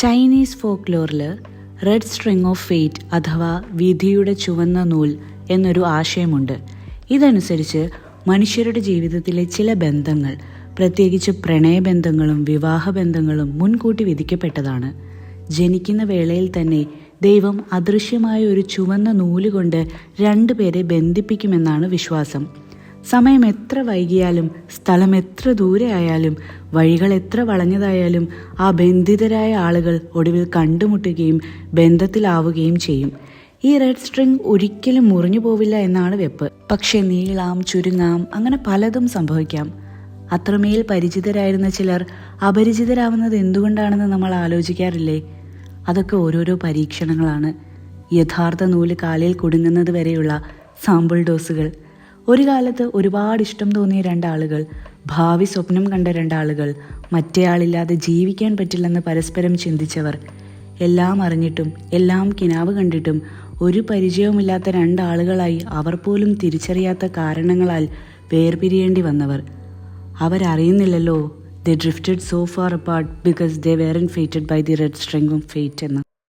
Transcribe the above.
Chinese ഫോക്ലോറിൽ red string of fate അഥവാ വിധിയുടെ ചുവന്ന നൂൽ എന്നൊരു ആശയമുണ്ട്. ഇതനുസരിച്ച് മനുഷ്യരുടെ ജീവിതത്തിലെ ചില ബന്ധങ്ങൾ പ്രത്യേകിച്ച് പ്രണയബന്ധങ്ങളും വിവാഹബന്ധങ്ങളും മുൻകൂട്ടി വിധിക്കപ്പെട്ടതാണ്. ജനിക്കുന്ന വേളയിൽ തന്നെ ദൈവം അദൃശ്യമായ ഒരു ചുവന്ന നൂലുകൊണ്ട് രണ്ടുപേരെ ബന്ധിപ്പിക്കുമെന്നാണ് വിശ്വാസം. സമയം എത്ര വൈകിയാലും സ്ഥലം എത്ര ദൂരെ ആയാലും വഴികൾ എത്ര വളഞ്ഞതായാലും ആ ബന്ധിതരായ ആളുകൾ ഒടുവിൽ കണ്ടുമുട്ടുകയും ബന്ധത്തിലാവുകയും ചെയ്യും. ഈ റെഡ് സ്ട്രിങ് ഒരിക്കലും മുറിഞ്ഞു പോവില്ല എന്നാണ് വെപ്പ്. പക്ഷേ നീളാം ചുരുങ്ങാം അങ്ങനെ പലതും സംഭവിക്കാം. അത്രമേൽ പരിചിതരായിരുന്ന ചിലർ അപരിചിതരാവുന്നത് എന്തുകൊണ്ടാണെന്ന് നമ്മൾ ആലോചിക്കാറില്ലേ? അതൊക്കെ ഓരോരോ പരീക്ഷണങ്ങളാണ്. യഥാർത്ഥ നൂൽ കാലിൽ കുടുങ്ങുന്നത് വരെയുള്ള സാമ്പിൾ ഡോസുകൾ ഒരു കാലത്ത് ഒരുപാട് ഇഷ്ടം തോന്നിയ രണ്ടാളുകൾ ഭാവി സ്വപ്നം കണ്ട രണ്ടാളുകൾ മറ്റേയാളില്ലാതെ ജീവിക്കാൻ പറ്റില്ലെന്ന് പരസ്പരം ചിന്തിച്ചവർ. എല്ലാം അറിഞ്ഞിട്ടും എല്ലാം കിനാവ് കണ്ടിട്ടും ഒരു പരിചയവുമില്ലാത്ത രണ്ടാളുകളായി അവർ പോലും തിരിച്ചറിയാത്ത കാരണങ്ങളാൽ വേർപിരിയേണ്ടി വന്നവർ. അവരറിയുന്നില്ലല്ലോ the drifted so far apart because they in fated by the red string of fate എന്ന്.